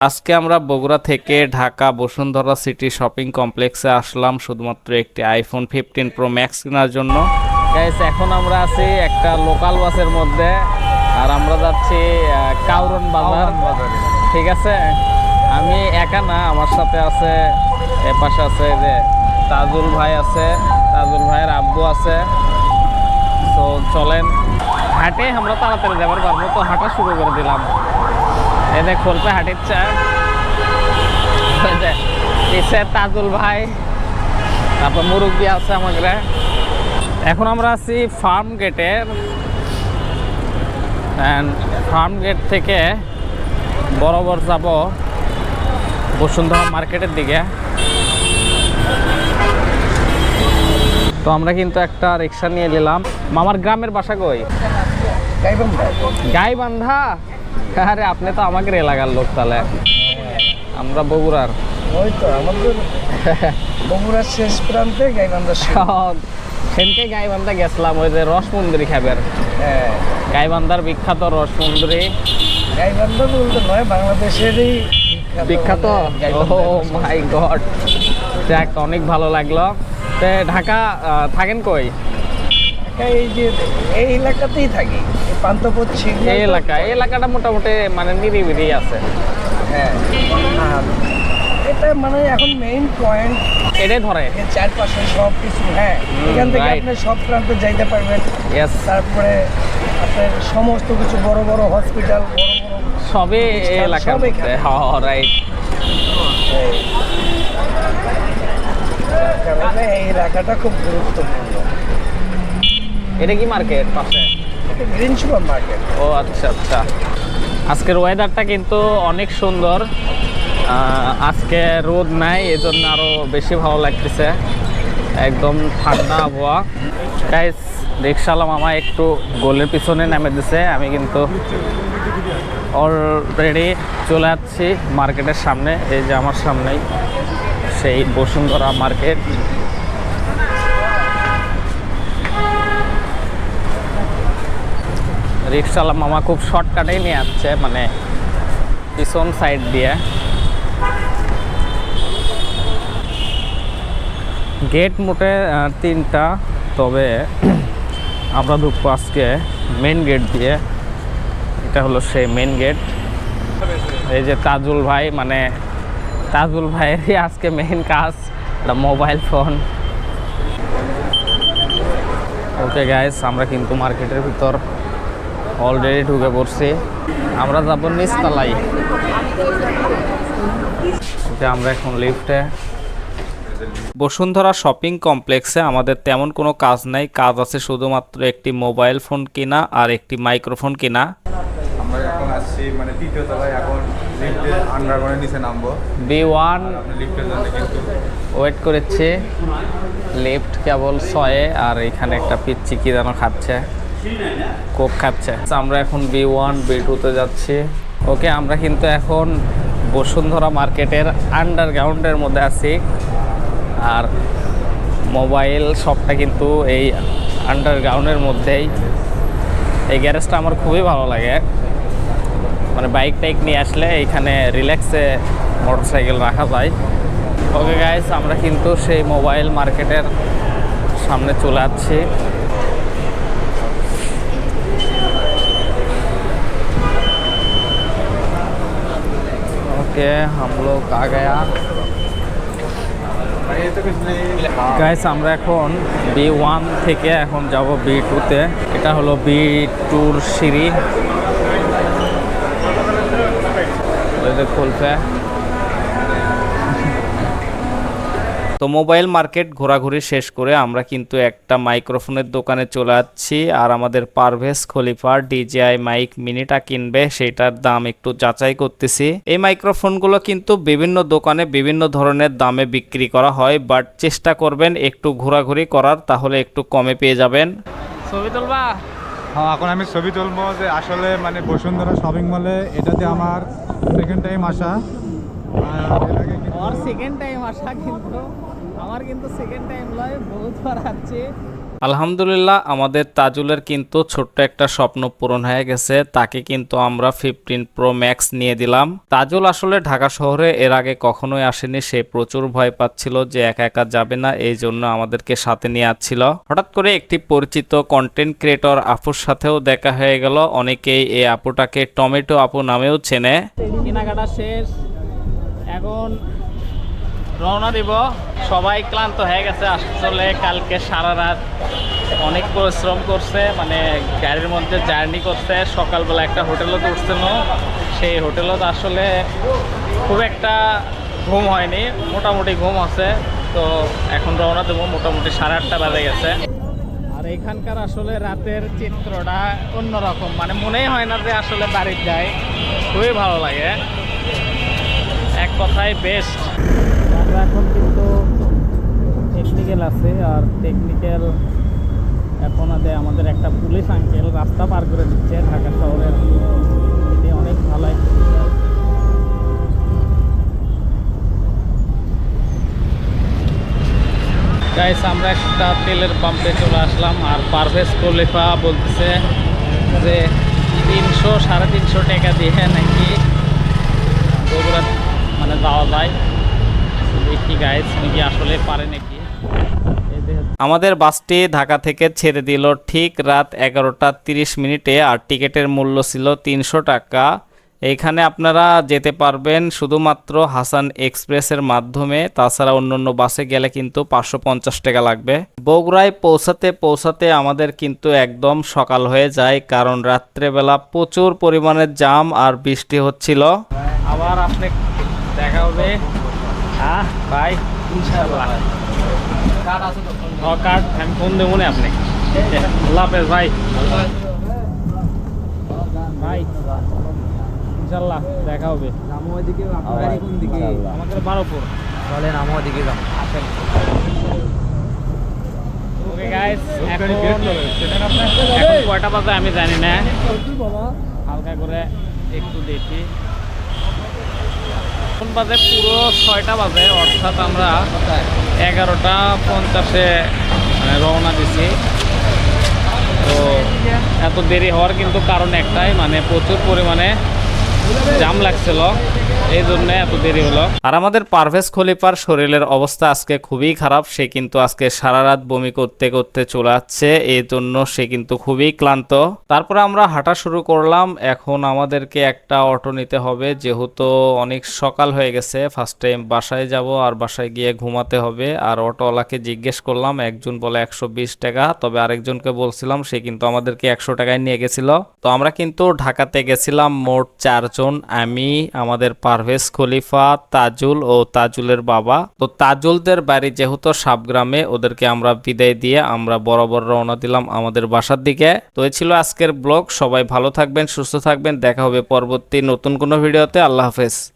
আজকে আমরা বগুড়া থেকে ঢাকা বসুন্ধরা সিটি শপিং কমপ্লেক্সে আসলাম শুধুমাত্র একটি আইফোন ফিফটিন প্রো ম্যাক্স কেনার জন্য। এখন আমরা আছি একটা লোকাল বাসের মধ্যে আর আমরা যাচ্ছি কাউরন বাজার। ঠিক আছে? আমি একা না আমার সাথে আছে এ পাশে আছে যে তাজুল ভাই আছে তাজুল ভাইয়ের আব্বু আছে। তো চলেন। হাটে আমরা তাড়াতাড়ি যাবার পারব তো হাঁটা শুরু করে দিলাম। এনে খোলপে হাঁটিচ্ছে। পিছে তাজুল ভাই। তারপর মুরব্বী আছে আমাদের এখন আমরা আছি ফার্ম গেটের। ফার্ম গেট থেকে বরাবর যাব বসুন্ধরা মার্কেটের দিকে। তো আমরা কিন্তু একটা রিক্সা নিয়ে নিলাম। মামার গ্রামের বাসা কই? গাইবান্ধা? আরে আপনি তো আমাকে এলাকার লোক তাহলে। আমরা বগুড়ার। ওই তো আমাদের বগুড়ার শেষ প্রান্তে গাইবান্ধার শেষ। সেনকে গাইবান্ধা গেছিলাম ওই যে রসমন্দিরি খাবের। হ্যাঁ। গাইবান্ধার বিখ্যাত রসমন্দিরি গাইবান্ধা বলতে নয় বাংলাদেশেরই বিখ্যাত। মানে ও মাই গড। যাক অনেক ভালো লাগল। তে ঢাকা থাকেন কই? এই যে এই এলাকাতেই থাকি। পান্তপথ সিগন্যাল এই এলাকা এই এলাকাটা মোটামুটি মানে নিরিবিরি আছে। হ্যাঁ আর এটা মানে এখন মেইন পয়েন্ট এটাই ধরে চারপাশে সব কিছু হ্যাঁ এখান থেকে. আপনি সব প্রান্তে যাইতে পারবেন। তারপরে আপনার সমস্ত কিছু বড় বড় হসপিটাল বড় বড় প্রতিষ্ঠান, এলাকার সব মধ্যে রাইট এই এলাকাটা খুব গুরুত্বপূর্ণ। এটা কি মার্কেট পাশে। এটা গ্রিন সুপার মার্কেট ও আচ্ছা আচ্ছা। আজকের ওয়েদারটা কিন্তু অনেক সুন্দর। আজকে রোদ নাই এজন্য আরও বেশি ভালো লাগতেছে। একদম ঠান্ডা আবহাওয়া। গাইস রিক্সাওয়ালা মামা একটু গোলের পিছনে নামে দিছে। আমি কিন্তু অলরেডি চলে যাচ্ছি মার্কেটের সামনে। এই যে আমার সামনেই সেই বসুন্ধরা মার্কেট রিক্সাওয়ালা মামা খুব শর্টকাটেই নিয়ে যাচ্ছে মানে পিছন সাইড দিয়ে। গেট মোটে তিনটা, তবে আমরা ঢুকবো আজকে মেন গেট দিয়ে। এটা হলো সেই মেন গেট এই যে তাজুল ভাই মানে তাজুল ভাইয়েরই আজকে মেইন কাজ মোবাইল ফোন ওকে গাইস আমরা কিন্তু মার্কেটের ভিতর অলরেডি ঢুকে পড়ছি। আমরা যাব নিচতলাই ওকে আমরা এখন লিফটে বসুন্ধরা শপিং কমপ্লেক্সে আমাদের তেমন কোনো কাজ নাই। কাজ আছে শুধুমাত্র একটি মোবাইল ফোন কেনা আর একটি মাইক্রোফোন কেনা। আমরা এখন আসছি মানে তৃতীয় তলায় এখন লিফটের আন্ডারগ্রাউন্ডের নিচে নামবো। বি ওয়ান লিফটের জন্য কিন্তু ওয়েট করেছে। লিফট কেবল ছয়ে আর এখানে একটা পিচ্ছি কি যেন খাচ্ছে। কোক খাচ্ছে। আমরা এখন বি ওয়ান, বি টুতে যাচ্ছি। ওকে, আমরা কিন্তু এখন বসুন্ধরা মার্কেটের আন্ডারগ্রাউন্ডের মধ্যে আছি। আর মোবাইল শপটা কিন্তু এই আন্ডারগ্রাউন্ডের মধ্যেই। এই গ্যারেজটা আমার খুবই ভালো লাগে। মানে বাইক টাইক নিয়ে আসলে এইখানে রিল্যাক্সে মোটরসাইকেল রাখা যায়। ওকে গাইস আমরা কিন্তু সেই মোবাইল মার্কেটের সামনে চলে যাচ্ছি। ओके हम लोग आ गया মানে এই তো কিছু নেই গাইস আমরা এখন বি ওয়ান থেকে এখন যাব বি টুতে এটা হলো বি টুর সিঁড়ি ওই তো মোবাইল মার্কেট ঘোরাঘুরি শেষ করে আমরা কিন্তু একটা মাইক্রোফোনের দোকানে চলে যাচ্ছি। আর আমাদের পারভেজ খলিফার ডিজিআই মাইক মিনিটা কিনবে সেটার দাম একটু যাচাই করতেছি। এই মাইক্রোফোনগুলো কিন্তু বিভিন্ন দোকানে বিভিন্ন ধরনের দামে বিক্রি করা হয় বাট চেষ্টা করবেন একটু ঘোরাঘুরি করার তাহলে একটু কমে পেয়ে যাবেন। ছবি তুলবা? হ্যাঁ এখন আমি ছবি তুলবো যে আসলে মানে বসুন্ধরা শপিং মলে এটাতে আমার সেকেন্ড টাইম আসা। আর সেকেন্ড টাইম আসা কিন্তু। আমার কিন্তু সেকেন্ড টাইম লয় বহুতবার আসছে আলহামদুলিল্লাহ আমাদের তাজুলের কিন্তু ছোট্ট একটা স্বপ্ন পূরণ হয়ে গেছে। তাকে কিন্তু আমরা ফিফটিন প্রো ম্যাক্স নিয়ে দিলাম। তাজুল আসলে ঢাকা শহরে এর আগে কখনোই আসেনি। সে প্রচুর ভয় পাচ্ছিল যে একা একা যাবে না এই জন্য আমাদেরকে সাথে নিয়ে আসছিল। হঠাৎ করে একটি পরিচিত কন্টেন্ট ক্রিয়েটর আপুর সাথেও দেখা হয়ে গেল। অনেকেই এই আপুটাকে টমেটো আপু নামেও চেনে। কেনাকাটা শেষ। এখন রওনা দিব। সবাই ক্লান্ত হয়ে গেছে। আসলে কালকে সারা রাত অনেক পরিশ্রম করছে মানে গাড়ির মধ্যে জার্নি করছে। সকালবেলা একটা হোটেলও উঠছিল। সেই হোটেলও আসলে খুব একটা ঘুম হয়নি। মোটামুটি ঘুম আছে। তো এখন রওনা দেবো। মোটামুটি সাড়ে আটটা বাজে গেছে। আর এখানকার আসলে রাতের চিত্রটা অন্যরকম। মানে মনেই হয় না যে আসলে বাড়ির যায় খুবই ভালো লাগে। এক কথায় বেস্ট আমরা এখন কিন্তু টেকনিক্যাল আছে আর টেকনিক্যাল এখন আমাদের একটা পুলিশ আঙ্কেল রাস্তা পার করে দিচ্ছে ঢাকা শহরের। এটি অনেক ভালো গাইস আমরা একটা তেলের পাম্পে চলে আসলাম আর পারভেজ খলিফা বলতেছে যে তিনশো সাড়ে তিনশো টাকা দিয়ে নাকি বগুড়া মানে যাওয়া যায়। দেখি গাইস নাকি আসলে পারে নাকি? আমাদের বাসটি ঢাকা থেকে ছেড়ে দিল ঠিক রাত এগারোটা তিরিশ মিনিটে আর টিকিটের মূল্য ছিল তিনশো টাকা। এখানে আপনারা যেতে পারবেন শুধুমাত্র হাসান এক্সপ্রেসের মাধ্যমে তাছাড়া অন্য অন্য বাসে গেলে কিন্তু পাঁচশো পঞ্চাশ টাকা লাগবে। বগুড়ায় পৌঁছাতে পৌঁছাতে আমাদের কিন্তু একদম সকাল হয়ে যায় কারণ রাত্রেবেলা প্রচুর পরিমাণে জাম আর বৃষ্টি হচ্ছিল। আবার আপনি দেখা হবে। হ্যাঁ ভাই ইনশাআল্লাহ ও কার্ড আমি ফোন দেবো না আপনি আল্লাহ হাফেজ ভাই ভাই ইনশাল্লাহ দেখা হবে ওইদিকে কোন দিকে আমাদের বারোপুর তাহলে নামো ওইদিকে যাও আসেন ওকে গাইস এখন এখন কয়টা বাজে আমি জানি না হালকা করে একটু দেখি এখন বাজে পুরো ছয়টা বাজে, অর্থাৎ আমরা এগারোটা পঞ্চাশে মানে রওনা দিছি। তো এত দেরি হওয়ার কিন্তু কারণ একটাই মানে প্রচুর পরিমাণে জাম লাগছিল। এই জন্য এত দেরি হলো। আর আমাদের পারভেজ খলিফার শরীরের অবস্থা আজকে খুবই খারাপ, সে কিন্তু আজকে সারা রাত বমি করতে করতে চলে যাচ্ছে এই জন্য সে কিন্তু খুবই ক্লান্ত। তারপরে আমরা হাঁটা শুরু করলাম, এখন আমাদেরকে একটা অটো নিতে হবে, যেহেতু অনেক সকাল হয়ে গেছে ফার্স্ট টাইম বাসায় যাব আর বাসায় গিয়ে ঘুমাতে হবে। আর অটোওয়ালাকে জিজ্ঞেস করলাম, একজন বলে একশো বিশ টাকা, তবে আরেকজনকে বলছিলাম, সে কিন্তু আমাদেরকে একশো টাকায় নিয়ে গেছিল। তো আমরা কিন্তু ঢাকাতে গেছিলাম মোট চারজন, আমি, আমাদের পারভেজ খলিফা তাজুল ও তাজুলের বাবা। তো তাজুলদের বাড়ি যেহেতু সাবগ্রামে ওদেরকে আমরা বিদায় দিয়ে আমরা বরাবর রওনা দিলাম আমাদের বাসার দিকে। তো এই ছিল আজকের ব্লগ। সবাই ভালো থাকবেন, সুস্থ থাকবেন। দেখা হবে পরবর্তী নতুন কোনো ভিডিওতে। আল্লাহ হাফেজ।